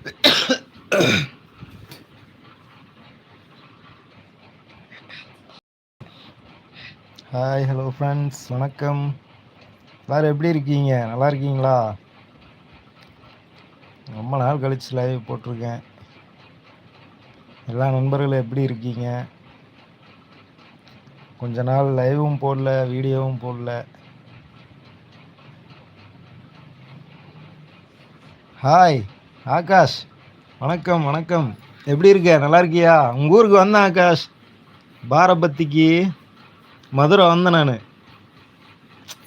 Hi hello friends வணக்கம். எல்லோரும் எப்படி இருக்கீங்க? நல்லா இருக்கீங்களா? ரொம்ப நாள் கழிச்சு லைவ் போட்டிருக்கேன். எல்லா நண்பர்களும் எப்படி இருக்கீங்க? கொஞ்ச நாள் லைவும் போடல வீடியோவும் போடல. ஹாய் ஆகாஷ் வணக்கம் வணக்கம். எப்படி இருக்க? நல்லா இருக்கியா? உங்கள் ஊருக்கு வந்தேன் ஆகாஷ். பாரபத்திக்கு மதுரை வந்தேன் நான்.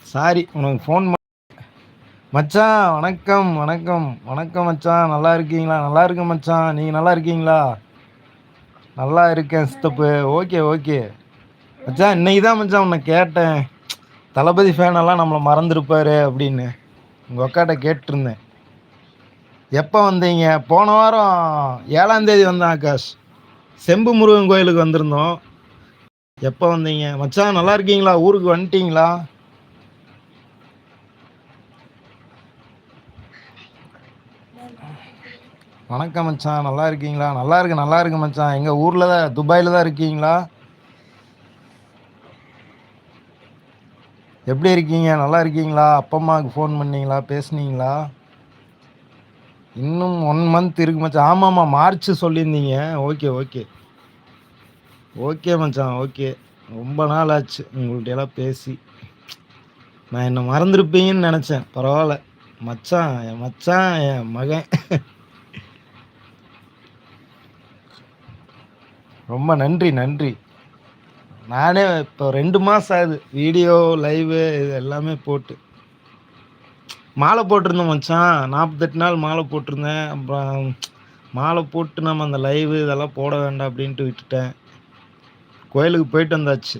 சாரி உனக்கு ஃபோன் மச்சான் வணக்கம் வணக்கம். வணக்கம் மச்சான். நல்லா இருக்கீங்களா? நல்லா இருக்கேன் மச்சான். நீங்கள் நல்லா இருக்கீங்களா? நல்லா இருக்கேன் சித்தப்பு. ஓகே ஓகே மச்சான் இன்னைக்கு தான் மச்சான் உன்னை கேட்டேன். தளபதி ஃபேனெல்லாம் நம்மளை மறந்துருப்பாரு அப்படின்னு. உங்கள் அக்காட்ட கேட்டிருந்தேன். எப்போ வந்தீங்க? போன வாரம் ஏழாம் தேதி வந்தேன் ஆகாஷ். செம்பு முருகன் கோயிலுக்கு வந்திருந்தோம். எப்போ வந்தீங்க? மச்சான் நல்லா இருக்கீங்களா? ஊருக்கு வந்துட்டீங்களா? வணக்கம் மச்சான் நல்லா இருக்கீங்களா? நல்லா இருக்கு நல்லா இருக்கு மச்சான். எங்கள் ஊரில் தான் துபாயில் தான் இருக்கீங்களா? எப்படி இருக்கீங்க? நல்லா இருக்கீங்களா? அப்பா அம்மாவுக்கு ஃபோன் பண்ணீங்களா? பேசுனீங்களா? இன்னும் ஒன் மந்த் இருக்கு மச்சான். ஆமாம்மா மார்ச் சொல்லியிருந்தீங்க. ஓகே ஓகே ஓகே மச்சான் ஓகே ரொம்ப நாள் ஆச்சு உங்கள்கிட்ட எல்லாம் பேசி. நான் என்னை மறந்துருப்பீங்கன்னு நினச்சேன். பரவாயில்ல. மச்சான் என் மச்சான் என் மகன். ரொம்ப நன்றி நன்றி. நானே இப்போ ரெண்டு மாதம் ஆகுது. வீடியோ லைவு இது எல்லாமே போட்டு. மாலை போட்டிருந்தோம் மச்சான். நாற்பத்தெட்டு நாள் மாலை போட்டிருந்தேன். அப்புறம் மாலை போட்டு நம்ம அந்த லைவு இதெல்லாம் போட வேண்டாம் அப்படின்ட்டு விட்டுட்டேன். கோயிலுக்கு போயிட்டு வந்தாச்சு.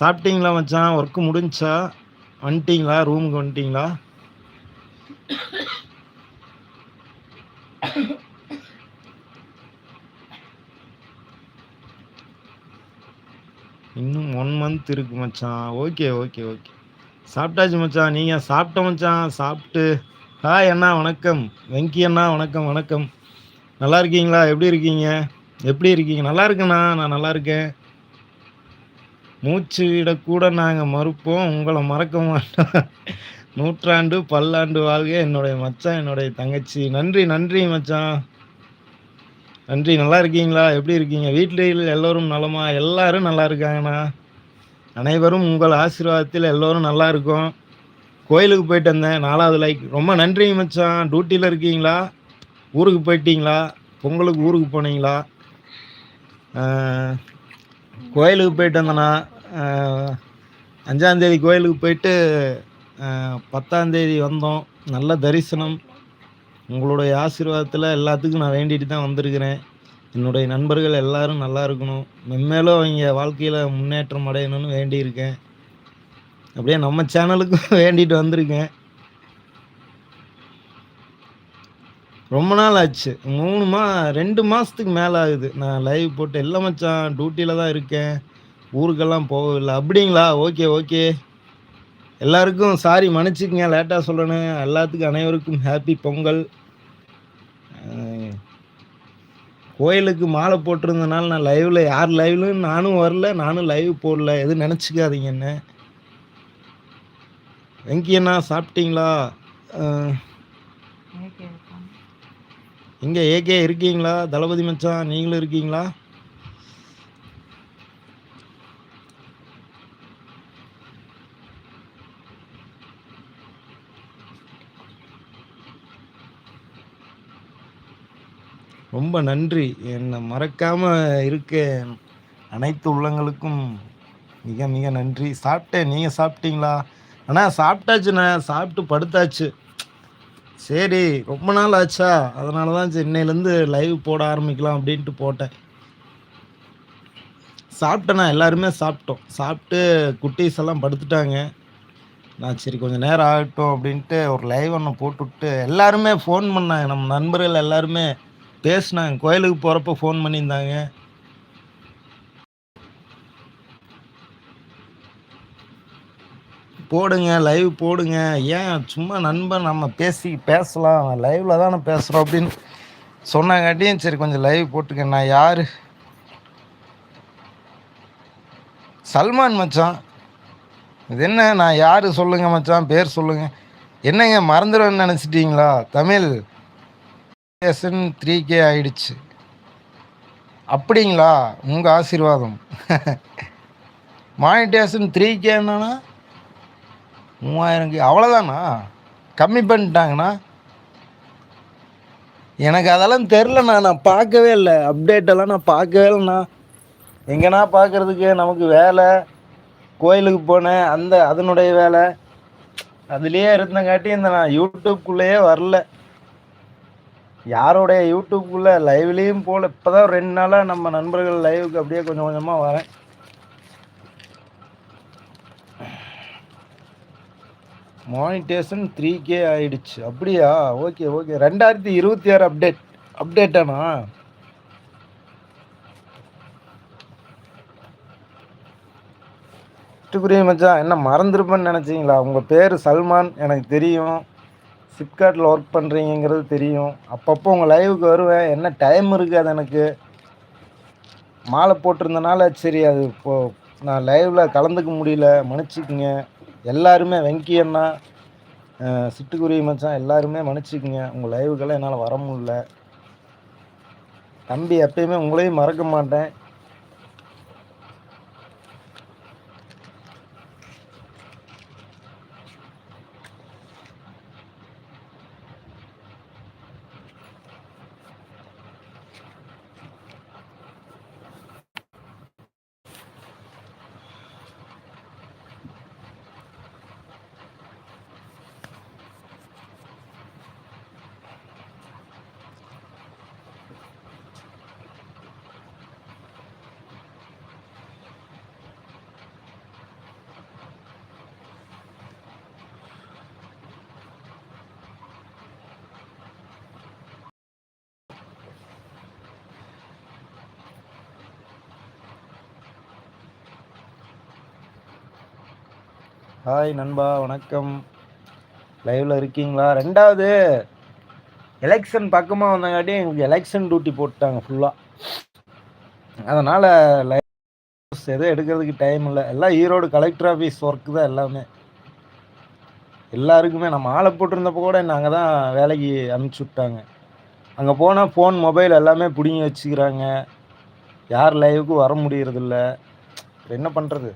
சாப்பிட்டீங்களா மச்சான்? ஒர்க்கு முடிஞ்சா? வந்துட்டிங்களா? ரூமுக்கு வந்துட்டிங்களா? இன்னும் ஒன் மந்த் இருக்கு மச்சான். ஓகே ஓகே ஓகே சாப்பிட்டாச்சு மச்சான். நீங்கள் சாப்பிட்ட மச்சான். சாப்பிட்டு. ஹாய் அண்ணா வணக்கம். வெங்கி அண்ணா வணக்கம் வணக்கம். நல்லா இருக்கீங்களா? எப்படி இருக்கீங்க? எப்படி இருக்கீங்க? நல்லா இருக்கேண்ணா நான் நல்லா இருக்கேன். மூச்சு விடக்கூட நாங்கள் மறுப்போம். உங்களை மறக்க மாட்டோம். நூற்றாண்டு பல்லாண்டு வாழ்க. என்னுடைய மச்சான் என்னுடைய தங்கச்சி. நன்றி நன்றி மச்சான். நன்றி. நல்லா இருக்கீங்களா? எப்படி இருக்கீங்க? வீட்டில் எல்லோரும் நலமா? எல்லாரும் நல்லா இருக்காங்கண்ணா. அனைவரும் உங்கள் ஆசீர்வாதத்தில் எல்லோரும் நல்லா இருக்கும். கோயிலுக்கு போயிட்டு வந்தேன். நாலாவது லைக் ரொம்ப நன்றி மச்சான். டியூட்டியில் இருக்கீங்களா? ஊருக்கு போயிட்டீங்களா? பொங்கலுக்கு ஊருக்கு போனீங்களா? கோயிலுக்கு போயிட்டு வந்தேண்ணா அஞ்சாந்தேதி கோயிலுக்கு போயிட்டு பத்தாந்தேதி வந்தோம். நல்ல தரிசனம். உங்களுடைய ஆசீர்வாதத்தில் எல்லாத்துக்கும் நான் வேண்டிட்டு தான் வந்திருக்கிறேன். என்னுடைய நண்பர்கள் எல்லோரும் நல்லா இருக்கணும். மென்மேலும் அவங்க வாழ்க்கையில் முன்னேற்றம் அடையணும்னு வேண்டியிருக்கேன். அப்படியே நம்ம சேனலுக்கும் வேண்டிட்டு வந்திருக்கேன். ரொம்ப நாள் ஆச்சு. மூணு மா ரெண்டு மாதத்துக்கு மேலே ஆகுது. நான் லைவ் போட்டு எல்லாம் மச்சான் டியூட்டியில் தான் இருக்கேன். ஊருக்கெல்லாம் போகவில்லை. அப்படிங்களா? ஓகே ஓகே எல்லாருக்கும் சாரி மன்னிச்சுக்கங்க. லேட்டாக சொல்லணும். எல்லாத்துக்கும் அனைவருக்கும் ஹாப்பி பொங்கல். கோயிலுக்கு மாலை போட்டிருந்தனால நான் லைவில் யார் லைவ்லும் நானும் வரல நானும் லைவ் போடல. எதுவும் நினச்சிக்காதீங்க என்ன? வெங்கியண்ணா சாப்பிட்டீங்களா? இங்கே ஏகே இருக்கீங்களா? தளபதி மச்சான் நீங்களும் இருக்கீங்களா? ரொம்ப நன்றி. என்னை மறக்காமல் இருக்க அனைத்து உள்ளங்களுக்கும் மிக மிக நன்றி. சாப்பிட்டேன். நீங்கள் சாப்பிட்டீங்களா? அண்ணா சாப்பிட்டாச்சுண்ணே சாப்பிட்டு படுத்தாச்சு. சரி ரொம்ப நாள் ஆச்சா? அதனால தான் சென்னையிலேருந்து லைவ் போட ஆரம்பிக்கலாம் அப்படின்ட்டு போட்டேன். சாப்பிட்டேண்ணா எல்லாருமே சாப்பிட்டோம். சாப்பிட்டு குட்டீஸ் எல்லாம் படுத்துட்டாங்க. நான் சரி கொஞ்சம் நேரம் ஆகட்டும் அப்படின்ட்டு ஒரு லைவ் ஒன்று போட்டுவிட்டு எல்லாருமே ஃபோன் பண்ணாங்க. நம்ம நண்பர்கள் எல்லாருமே பேசினாங்க. கோயிலுக்கு போகிறப்ப ஃபோன் பண்ணியிருந்தாங்க. போடுங்க லைவ் போடுங்க. ஏன் சும்மா நண்பன் நம்ம பேசி பேசலாம். லைவில் தானே பேசுகிறோம் அப்படின்னு சொன்னாங்காட்டியும் சரி கொஞ்சம் லைவ் போட்டுக்க நான் யார்? சல்மான் மச்சான். இது என்ன? நான் யார் சொல்லுங்கள் மச்சான்? பேர் சொல்லுங்கள் என்னங்க மறந்துடுவேன்னு நினச்சிட்டிங்களா? தமிழ். த்ரீ கே ஆயிடுச்சு. அப்படிங்களா? உங்கள் ஆசீர்வாதம். மானிட்டேஷன் த்ரீ கேன்னா மூவாயிரம் கே அவ்வளோதானா கம்மி பண்ணிட்டாங்கண்ணா எனக்கு அதெல்லாம் தெரிலண்ணா நான் பார்க்கவே இல்லை. அப்டேட்டெல்லாம் நான் பார்க்கவே இல்லைண்ணா. எங்கேண்ணா பார்க்குறதுக்கு நமக்கு வேலை? கோயிலுக்கு போனேன் அந்த அதனுடைய வேலை. அதுலேயே இருந்தங்காட்டி இந்த நான் யூடியூப்குள்ளேயே வரல. யாரோடைய யூடியூப்குள்ளே லைவ்லேயும் போகல இப்போ தான் ரெண்டு நாளாக நம்ம நண்பர்கள் லைவுக்கு அப்படியே கொஞ்சம் கொஞ்சமாக வரேன். மானிட்டேஷன் த்ரீ கே ஆயிடுச்சு. அப்படியா? ஓகே ஓகே ரெண்டாயிரத்தி இருபத்தி ஆறு அப்டேட் அப்டேட்டானா சிட்டுக்குருவி மச்சான் என்ன மறந்துருப்பேன்னு நினச்சிங்களா? உங்கள் பேர் சல்மான் எனக்கு தெரியும். ஃப்ளிப்கார்ட்டில் ஒர்க் பண்ணுறீங்கிறது தெரியும். அப்பப்போ உங்கள் லைவுக்கு வருவேன். என்ன டைம் இருக்காது எனக்கு. மாலை போட்டிருந்தனால சரி அது இப்போது நான் லைவில் கலந்துக்க முடியல. மன்னிச்சிக்குங்க. எல்லாருமே வெங்கி அண்ணா சிட்டுக்குருவி மச்சான் எல்லாருமே மன்னிச்சிக்குங்க. உங்கள் லைவுக்கெல்லாம் என்னால் வர முடியல. தம்பி எப்பயுமே உங்களையும் மறக்க மாட்டேன். ஹாய் நண்பா வணக்கம். லைவில் இருக்கீங்களா? ரெண்டாவது எலெக்ஷன் பக்கமாக வந்தங்காட்டி எங்களுக்கு எலெக்ஷன் டியூட்டி போட்டாங்க ஃபுல்லாக அதனால் லைவ் எதுவும் எடுக்கிறதுக்கு டைம் இல்லை. எல்லாம் ஈரோடு கலெக்டர் ஆஃபீஸ் ஒர்க்கு தான் எல்லாமே. எல்லாருக்குமே நம்ம ஆளை போட்டிருந்தப்போ கூட நாங்கள் தான் வேலைக்கு அனுப்பிச்சி விட்டாங்க. அங்கே போனால் ஃபோன் மொபைல் எல்லாமே பிடிங்கி வச்சுக்கிறாங்க. யார் லைவுக்கு வர முடியறதில்ல. என்ன பண்ணுறது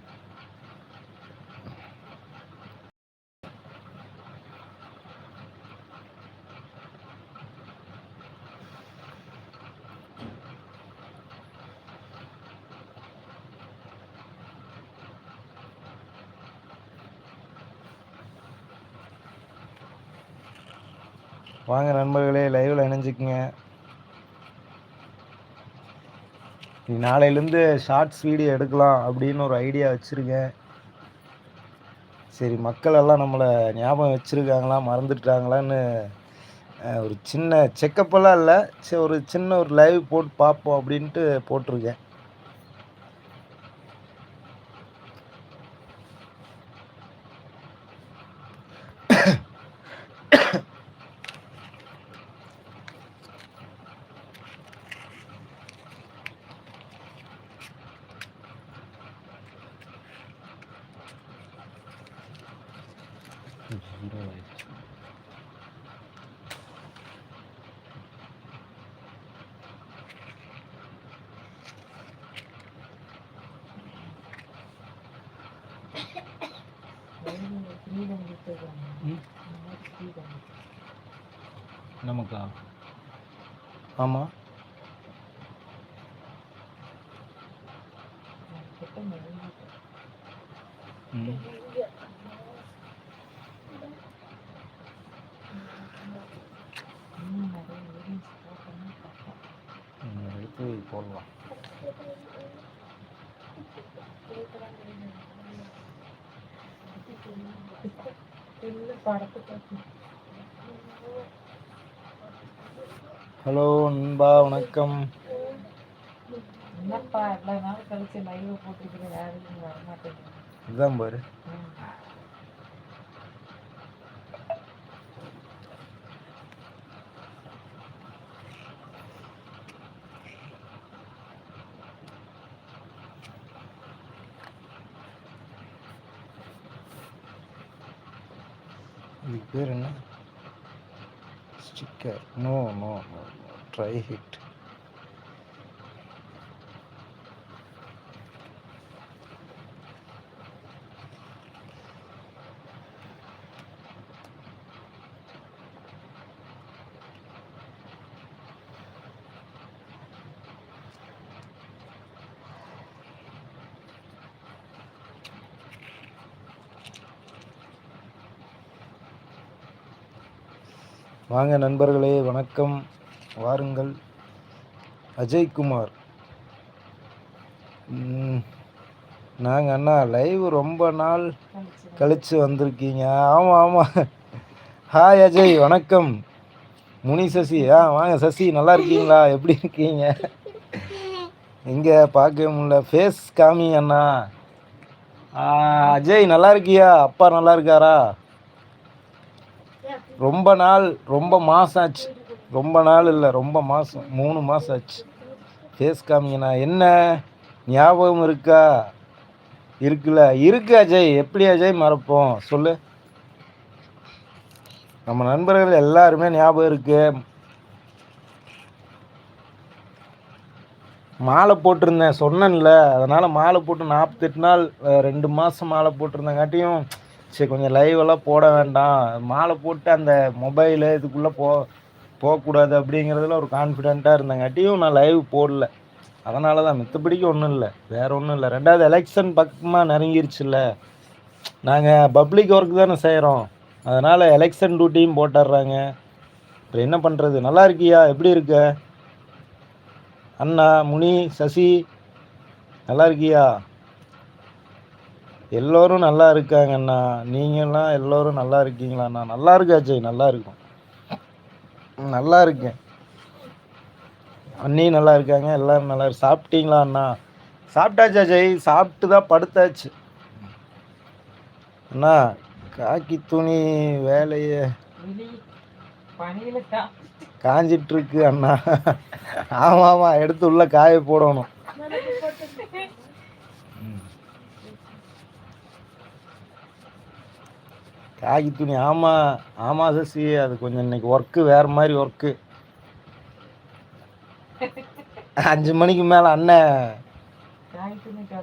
வாங்க நண்பர்களே லைவில் இணைஞ்சிக்குங்க. நீ நாளையிலேருந்து ஷார்ட்ஸ் வீடியோ எடுக்கலாம் அப்படின்னு ஒரு ஐடியா வச்சுருக்கேன். சரி மக்கள் எல்லாம் நம்மளை ஞாபகம் வச்சுருக்காங்களா மறந்துட்டாங்களான்னு ஒரு சின்ன செக்கப்பெல்லாம் இல்லை. சரி ஒரு சின்ன ஒரு லைவ் போட்டு பார்ப்போம் அப்படின்ட்டு போட்டிருக்கேன். நமக்கா? ஆமாம் ம். வணக்கம். என்னப்பா இவ்வளோ நாள் கழிச்சு லைவ் போட்டுருக்கீங்க யாரும் வரமாட்டேங்குது. இதுதான் பாரு. பேர் என்ன? Sticker no no no try hit வாங்க நண்பர்களே வணக்கம். வாருங்கள். அஜய்குமார். நாங்கள் அண்ணா லைவ் ரொம்ப நாள் கழித்து வந்திருக்கீங்க. ஆமாம் ஆமாம் ஹாய் அஜய். வணக்கம். முனி சசி. ஆ வாங்க சசி நல்லா இருக்கீங்களா? எப்படி இருக்கீங்க? எங்கே பார்க்கவே முடியல. ஃபேஸ் காமி அண்ணா. அஜய் நல்லா இருக்கியா? அப்பா நல்லா இருக்காரா? ரொம்ப நாள் ரொம்ப மாதம் ஆச்சு ரொம்ப நாள் இல்லை ரொம்ப மாதம் மூணு மாதம் ஆச்சு ஃபேஸ் காமிங்கண்ணா. என்ன? ஞாபகம் இருக்கா? இருக்குல்ல. இருக்கு அஜய். எப்படி அஜய் மறப்போம்? சொல்லு. நம்ம நண்பர்கள் எல்லாருமே ஞாபகம் இருக்கு. மாலை போட்டிருந்தேன். சொன்னேன்ல. அதனால் மாலை போட்டு நாற்பத்தெட்டு நாள் ரெண்டு மாதம் மாலை போட்டிருந்தங்காட்டியும் சரி கொஞ்சம் லைவ் எல்லாம் போட வேண்டாம். மாலை போட்டு அந்த மொபைலு இதுக்குள்ளே போ போகக்கூடாது அப்படிங்கிறதுல ஒரு கான்ஃபிடெண்ட்டாக இருந்தங்காட்டியும் நான் லைவ் போடல. அதனால தான் மித்தபடிக்கு ஒன்றும் இல்லை. வேறு ஒன்றும் இல்லை. ரெண்டாவது எலெக்ஷன் பக்கமாக நெருங்கிருச்சுல்ல. நாங்கள் பப்ளிக் ஒர்க் தானே செய்கிறோம் அதனால் எலெக்ஷன் டியூட்டியும் போட்டுடுறாங்க. அப்புறம் என்ன பண்ணுறது நல்லா இருக்கியா? எப்படி இருக்க? அண்ணா முனி சசி நல்லா இருக்கியா? எல்லோரும் நல்லா இருக்காங்கண்ணா. நீங்களாம் எல்லோரும் நல்லா இருக்கீங்களாண்ணா. நல்லா இருக்கா அஜய்? நல்லா இருக்கும். நல்லா இருக்கேன். அண்ணியும் நல்லா இருக்காங்க. எல்லோரும் நல்லா இருக்கு சாப்பிட்டீங்களா அண்ணா? சாப்பிட்டாச்சா அஜய். சாப்பிட்டு தான் படுத்தாச்சு. அண்ணா காக்கி துணி வேலையை. காஞ்சிட்ருக்கு அண்ணா. ஆமாம் ஆமாம் எடுத்து உள்ளே காய போடணும். காகி துணி ஆமாம் ஆமாம் சசி அது கொஞ்சம் இன்னைக்கு ஒர்க்கு வேறு மாதிரி ஒர்க்கு அஞ்சு மணிக்கு மேலே அண்ணன்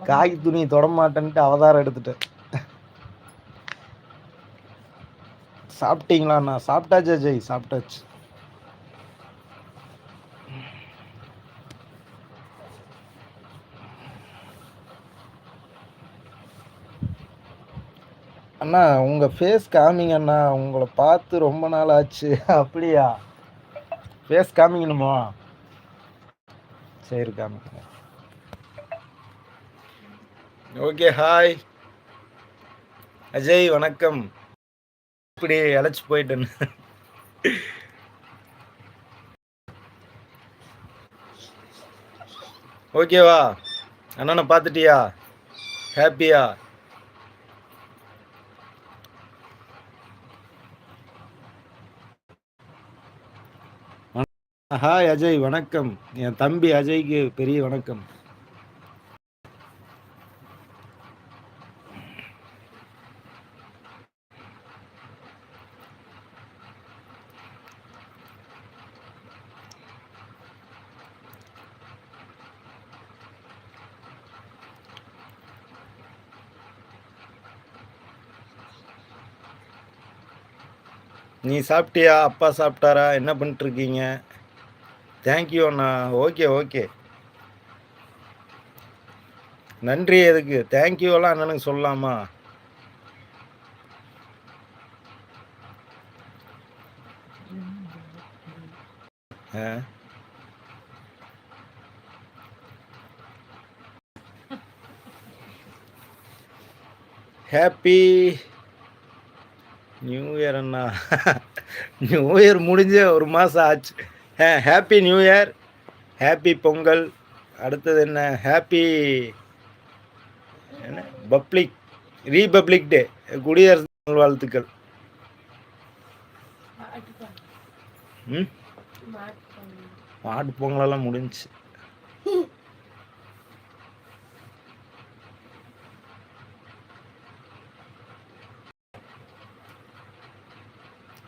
காகி துணி தொட மாட்டேன்ட்டு அவதாரம் எடுத்துட்டேன். சாப்பிட்டீங்களா அண்ணா? சாப்பிட்டாச்சா ஜெய்? சாப்பிட்டாச்சு. அண்ணா உங்கள் ஃபேஸ் காமிங்க அண்ணா. உங்களை பார்த்து ரொம்ப நாள் ஆச்சு. அப்படியா? ஃபேஸ் காமிக்கணுமா? சரி காமிங்க. ஓகே ஹாய் அஜய் வணக்கம். இப்படி அழைச்சி போயிட்டேன். ஓகேவா அண்ணனை பார்த்துட்டியா? ஹாப்பியா ஹாய் அஜய் வணக்கம். என் தம்பி அஜய்க்கு பெரிய வணக்கம். நீ சாப்பிட்டியா? அப்பா சாப்பிட்டாரா? என்ன பண்ணிட்டு இருக்கீங்க? தேங்க்யூ அண்ணா. ஓகே ஓகே நன்றி எதுக்கு? தேங்க்யூ எல்லாம் அண்ணனுக்கு சொல்லலாமா? ஹாப்பி நியூ இயர் அண்ணா. நியூ இயர் முடிஞ்ச ஒரு மாதம் ஆச்சு. Happy new year. Happy Pongal. அடுத்தது என்ன? ஹாப்பி என்ன? பப்ளிக். Republic day. குடியரசு வாழ்த்துக்கள். ம்? மாட்டு பொங்கலெல்லாம் முடிஞ்சுச்சு.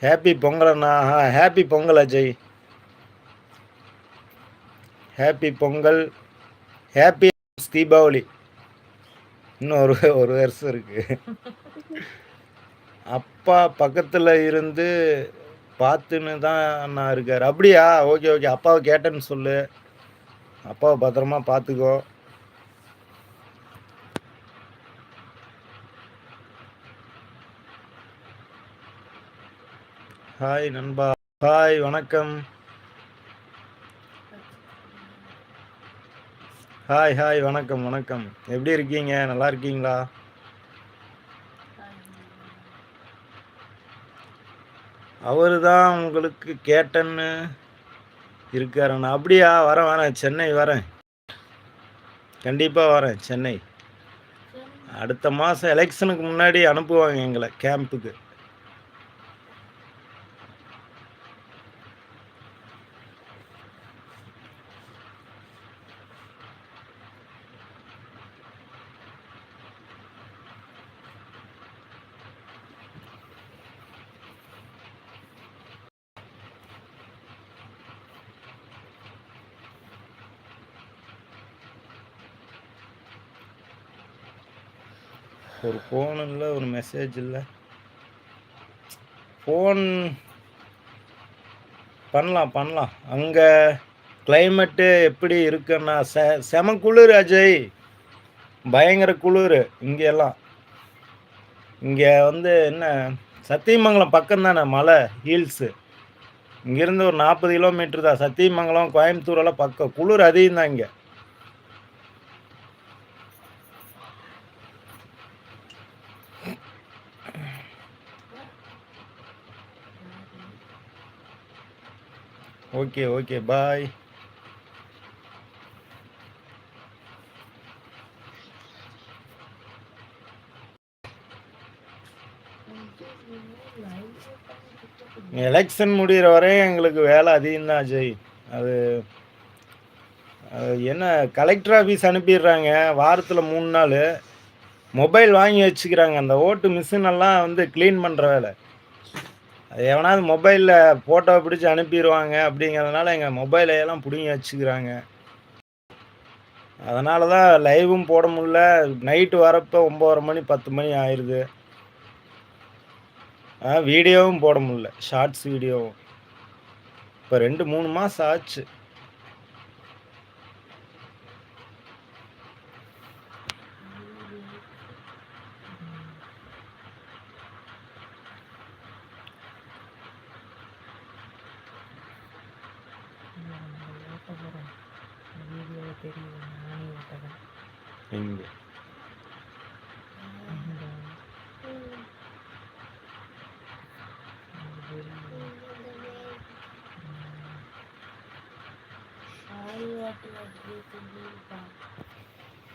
ஹாப்பி பொங்கல் அண்ணா happy Pongal Ajay. Happy Pongal happy Deepavali இன்னும் ஒரு ஒரு வருஷம் இருக்கு. அப்பா பக்கத்தில் இருந்து பார்த்துன்னு தான் அண்ணா இருக்கார். அப்படியா? ஓகே ஓகே அப்பாவை கேட்டேன்னு சொல்லு. அப்பாவை பத்திரமா பார்த்துக்கோ. ஹாய் நண்பா. ஹாய் வணக்கம். ஹாய் ஹாய் வணக்கம் வணக்கம். எப்படி இருக்கீங்க? நல்லா இருக்கீங்களா? அவரு தான் உங்களுக்கு கேட்டேன்னு இருக்காருண்ணா. அப்படியா? வரேன் வரேன். சென்னை வரேன். கண்டிப்பாக வரேன் சென்னை. அடுத்த மாதம் எலெக்ஷனுக்கு முன்னாடி அனுப்புவாங்க எங்களை கேம்புக்கு ஒரு ஃபோன் இல்லை ஒரு மெசேஜ் இல்லை. ஃபோன் பண்ணலாம் பண்ணலாம். அங்கே கிளைமேட்டு எப்படி இருக்குன்னா செ செம குளிர் அஜய். பயங்கர குளிர் இங்கெல்லாம். இங்கே வந்து என்ன சத்தியமங்கலம் பக்கம் தானே மலை ஹீல்ஸு இங்கேருந்து ஒரு நாற்பது கிலோமீட்டர் தான். சத்தியமங்கலம் கோயம்புத்தூரெல்லாம் பக்கம். குளிர் அதிகம் தான் இங்கே. Okay okay bye. எலெக்ஷன் முடிகிற வரையும் எங்களுக்கு வேலை அதிகம்தான் அஜய். அது அது என்ன கலெக்டர் ஆஃபீஸ் அனுப்பிடுறாங்க வாரத்தில் மூணு நாள். மொபைல் வாங்கி வச்சுக்கிறாங்க அந்த ஓட்டு மிஷின் எல்லாம் வந்து க்ளீன் பண்ணுற வேலை. எவனாவது மொபைலில் ஃபோட்டோ பிடிச்சி அனுப்பிடுவாங்க அப்படிங்கிறதுனால எங்கள் மொபைலை எல்லாம் பிடுங்கி வச்சுக்கிறாங்க. அதனால தான் லைவும் போட முடில நைட்டு வரப்போ ஒம்பதரை மணி பத்து மணி ஆயிடுது வீடியோவும் போட முடில ஷார்ட்ஸ் வீடியோவும் இப்போ ரெண்டு மூணு மாதம் ஆச்சு.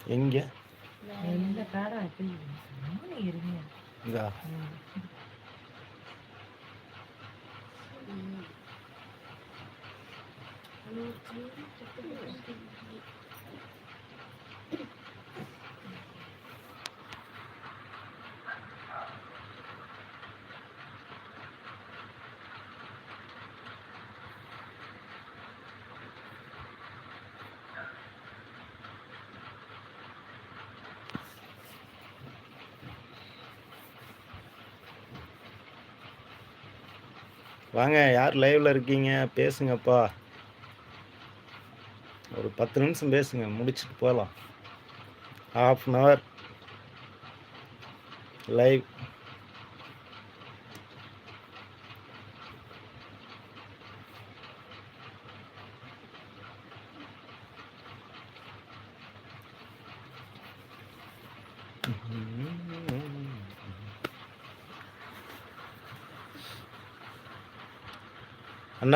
ಹಿಂಗೆ எங்க காரம் இருங்க வாங்க யார் லைவ்ல இருக்கீங்க? பேசுங்கப்பா. ஒரு பத்து நிமிஷம் பேசுங்க முடிச்சுட்டு போகலாம் ஹாஃப் அன் ஹவர் லைவ்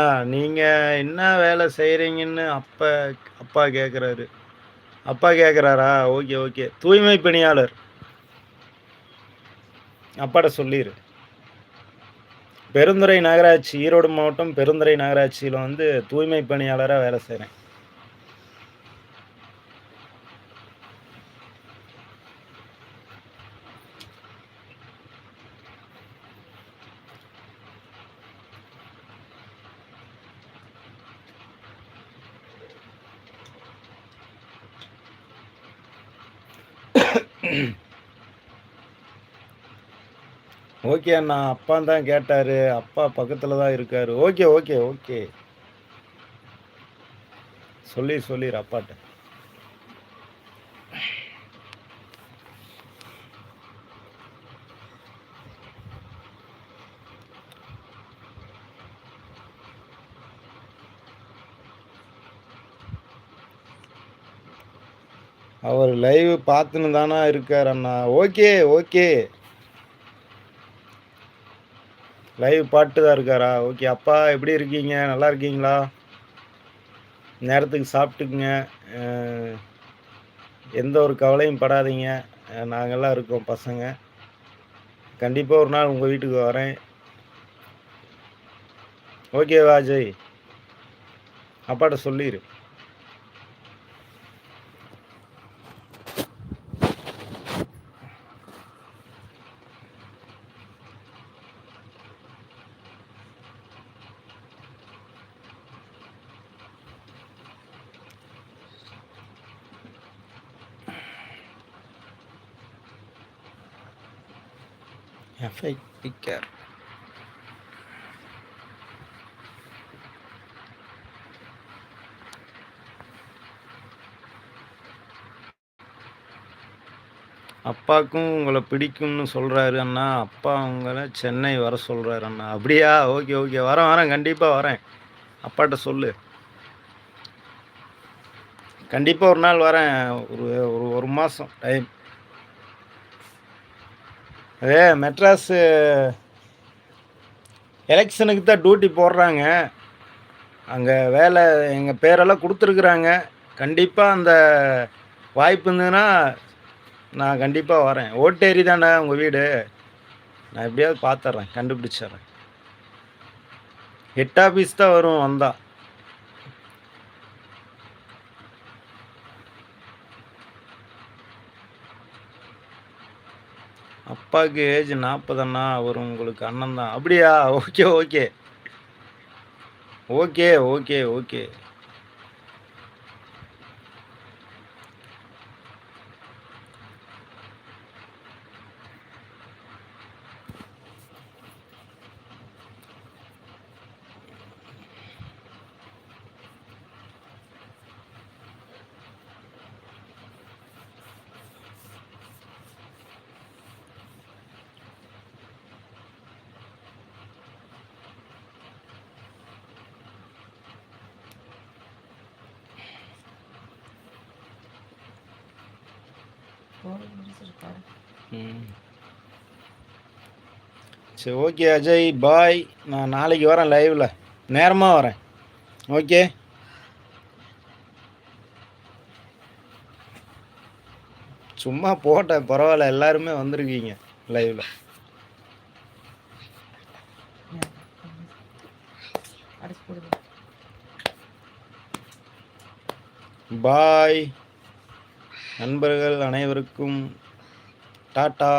அண்ணா நீங்கள் என்ன வேலை செய்கிறீங்கன்னு அப்பா அப்பா கேட்குறாரு அப்பா கேட்குறாரா ஓகே ஓகே. தூய்மை பணியாளர். அப்பாட்ட சொல்லிடு பெருந்துறை நகராட்சி ஈரோடு மாவட்டம் பெருந்துறை நகராட்சியில் வந்து தூய்மை பணியாளராக வேலை செய்கிறேன் ஓகே அண்ணா அப்பா தான் கேட்டார். அப்பா பக்கத்தில் தான் இருக்கார். Okay okay okay. சொல்லி சொல்லிடு அப்பாட்ட அவர் லைவ் பார்த்துன்னு தானா இருக்கார் அண்ணா. Okay okay. லைவ் பாட்டு தான் இருக்காரா? ஓகே அப்பா எப்படி இருக்கீங்க? நல்லா இருக்கீங்களா? நேரத்துக்கு சாப்பிட்டுக்குங்க. எந்த ஒரு கவலையும் படாதீங்க. நாங்கள்லாம் இருக்கோம் பசங்க. கண்டிப்பாக ஒரு நாள் உங்கள் வீட்டுக்கு வரேன். ஓகே வாஜய். அப்பாட்ட சொல்லிடு எஃப்ஐ பிக்கர் அப்பாவுக்கும் உங்களை பிடிக்கும்னு சொல்கிறாரு அண்ணா. அப்பா உங்களை சென்னை வர சொல்கிறாரு அண்ணா. அப்படியா? Okay okay. வரேன் வரேன். கண்டிப்பாக வரேன். அப்பாட்ட சொல்லு. கண்டிப்பாக ஒரு நாள் வரேன். ஒரு ஒரு ஒரு மாதம் டைம் அதே மெட்ராஸு எலெக்ஷனுக்கு தான் டியூட்டி போடுறாங்க. அங்கே வேலை எங்கள் பேரெல்லாம் கொடுத்துருக்குறாங்க. கண்டிப்பாக அந்த வாய்ப்பு இருந்ததுன்னா நான் கண்டிப்பாக வரேன். ஓட்டேரி தானே உங்கள் வீடு. நான் எப்படியாவது பார்த்துட்றேன் கண்டுபிடிச்சிட்றேன் ஹெட் ஆஃபீஸ் தான் வரும் வந்தால் அப்பாவுக்கு ஏஜ் நாற்பதுண்ணா அவர் உங்களுக்கு அண்ணன் தான். அப்படியா? Okay okay. Okay okay okay. சரி ஓகே அஜய் பாய் நான் நாளைக்கு வரேன் லைவில் நேரமாக வரேன். ஓகே சும்மா போட்டேன் பரவாயில்ல எல்லாருமே வந்திருக்கீங்க லைவில் பாய் நண்பர்கள் அனைவருக்கும் டாட்டா.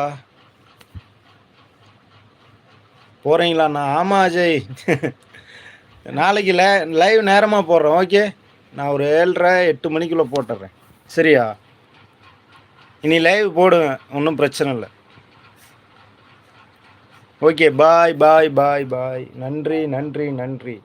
போகிறீங்களாண்ணா ஆமாம் அஜய். நாளைக்கு லை லைவ் நேரமாக போடுறேன் ஓகே நான் ஒரு ஏழ்ரை எட்டு மணிக்குள்ளே போட்டுடுறேன் சரியா? இனி லைவ் போடுவேன் ஒன்றும் பிரச்சனை இல்லை. ஓகே பாய் பாய் பாய் பாய் நன்றி நன்றி நன்றி.